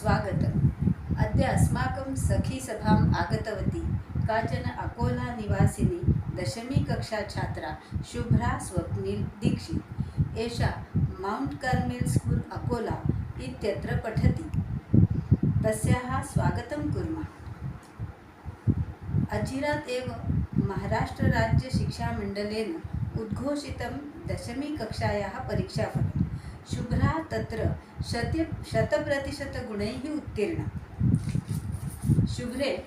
स्वागतम् अद्य अस्माकं सखीसभाम् आगतवती काचन अकोला निवासिनी दशमीकक्षाछात्रा शुभ्रा स्वप्निल् दीक्षित्. एषा मौण्ट् कार्मेल् स्कूल् अकोला इत्यत्र पठति. तस्याः स्वागतं कुर्मः. अचिरात् एव महाराष्ट्रराज्यशिक्षामण्डलेन उद्घोषितं दशमीकक्षायाः परीक्षाफलम्. शुभ्रा तत्र शत शतप्रतिशतगुणैः उत्तीर्णा। शुभ्रे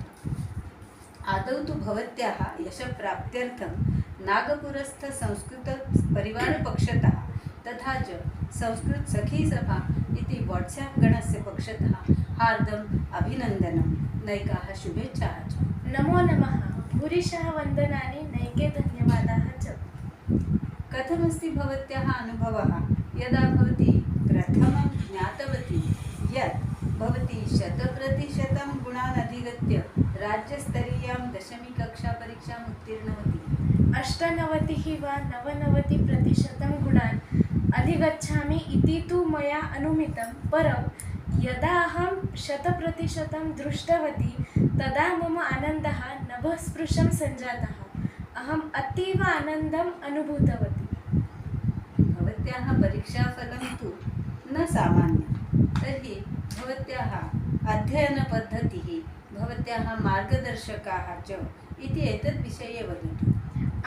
आदौ तु भवत्याः यशप्राप्त्यर्थं नागपुरस्थसंस्कृतपरिवारपक्षतः तथा च संस्कृतसखीसभा इति वाट्साप् गणस्य पक्षतः हार्दम् अभिनन्दनं। नैकाः शुभेच्छाः च। नमो नमः। भूरिशः वन्दनानि नैके धन्यवादाः च। कथमस्ति भवत्याः अनुभवः? यदा भवती प्रथमं ज्ञातवती यत् भवती शतप्रतिशतं गुणान् अधिगत्य राज्यस्तरीयां दशमीकक्षापरीक्षाम् उत्तीर्णवती। अष्टनवतिः वा नवनवतिप्रतिशतं गुणान् अधिगच्छामि इति तु मया अनुमितं परं यदा अहं शतप्रतिशतं दृष्टवती तदा मम आनन्दः नभस्पृशं सञ्जातः। अहम् अतीव आनन्दम् अनुभूतवती। भवत्याः परीक्षाफलं तु न सामान्यं। तर्हि भवत्याः अध्ययनपद्धतिः भवत्याः मार्गदर्शकाः च इति एतद्विषये वदतु।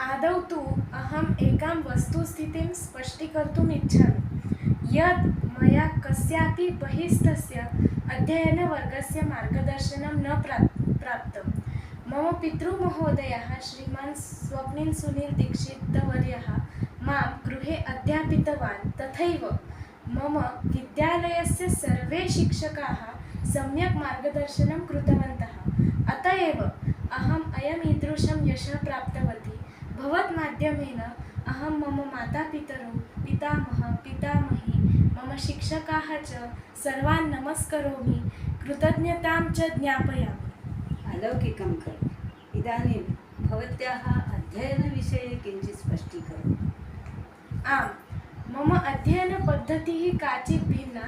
आदौ तु अहम् एकां वस्तुस्थितिं स्पष्टीकर्तुम् इच्छामि। यत् मया कस्यापि बहिस्थस्य अध्ययनवर्गस्य मार्गदर्शनं न प्राप् प्राप्तं मम पितृमहोदयः श्रीमान् स्वप्निल् सुनील् दीक्षितवर्यः मां गृहे अध्यापितवान् तथैव मम विद्यालयस्य सर्वे शिक्षकाः सम्यक् मार्गदर्शनं कृतवन्तः। अत एव अहम् अयम् ईदृशं यशः प्राप्तवती। भवत् माध्यमेन अहं मम मातापितरौ पितामह पितामही मम शिक्षकाः च सर्वान् नमस्करोमि कृतज्ञतां च ज्ञापयामि। अलौकिकं खलु। इदानीं भवत्याः अध्ययनविषये किञ्चित् स्पष्टम् आम्। मम अध्ययनपद्धतिः काचित् भिन्ना।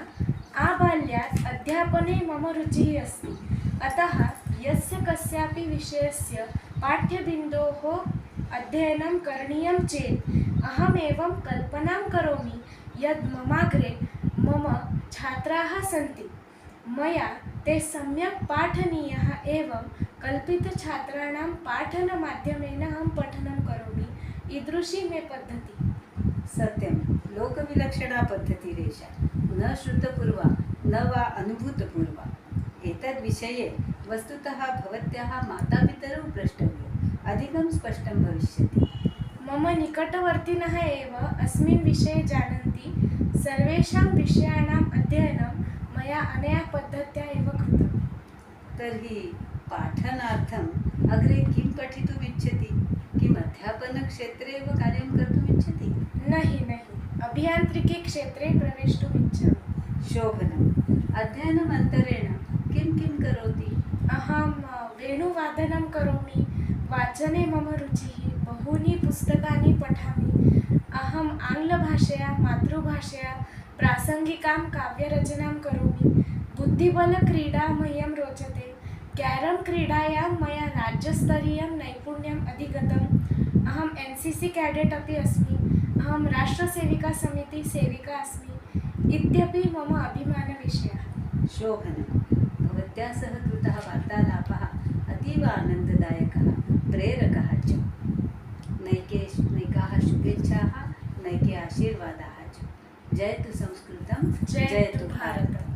आबाल्यात् अध्यापने मम रुचिः अस्ति। अतः यस्य कस्यापि विषयस्य पाठ्यबिन्दोः अध्ययनं करणीयं चेत् अहमेवं कल्पनां करोमि यद् ममाग्रे मम छात्राः सन्ति। मया ते सम्यक् पाठनीयाः एवं कल्पितछात्राणां पाठनमाध्यमेन अहं पठनं करोमि। ईदृशी मे पद्धतिः। सत्यं लोकविलक्षणा पद्धतिरेषा न श्रुतपूर्वा न वा अनुभूतपूर्वा एतद्विषये वस्तुतः भवत्याः मातापितरौ प्रष्टव्यम् अधिकं स्पष्टं भविष्यति। मम निकटवर्तिनः एव अस्मिन् विषये जानन्ति। सर्वेषां विषयाणाम् अध्ययनं मया अनया पद्धत्या एव कृतं तर्हि पाठनार्थम् अग्रे किं पठितुम् इच्छति किम् अध्यापनक्षेत्रे एव कार्यं कर्तुम् इच्छति न हि न हि अभियान्त्रिकीक्षेत्रे प्रवेष्टुम् इच्छामि शोभनम्। अध्ययनमन्तरेण किं किं करोति? अहं वेणुवादनं करोमि। वाचने मम रुचिः। बहूनि पुस्तकानि पठामि। अहम् आङ्ग्लभाषया मातृभाषया प्रासङ्गिकां काव्यरचनां करोमि। बुद्धिबलक्रीडा मह्यं रोचते। क्यारं क्रीडायां मया राज्यस्तरीयं नैपुण्यम् अधिगतम्। अहम् एन् सि सि केडेट् अपि अस्मि अहं राष्ट्रसेविकासमितिसेविका अस्मि इत्यपि मम अभिमानविषयः। शोभनं भवत्या सह कृतः वार्तालापः अतीव आनन्ददायकः प्रेरकः च। नैके नैकाः शुभेच्छाः नैके आशीर्वादाः च। जयतु संस्कृतं जयतु भारतम्।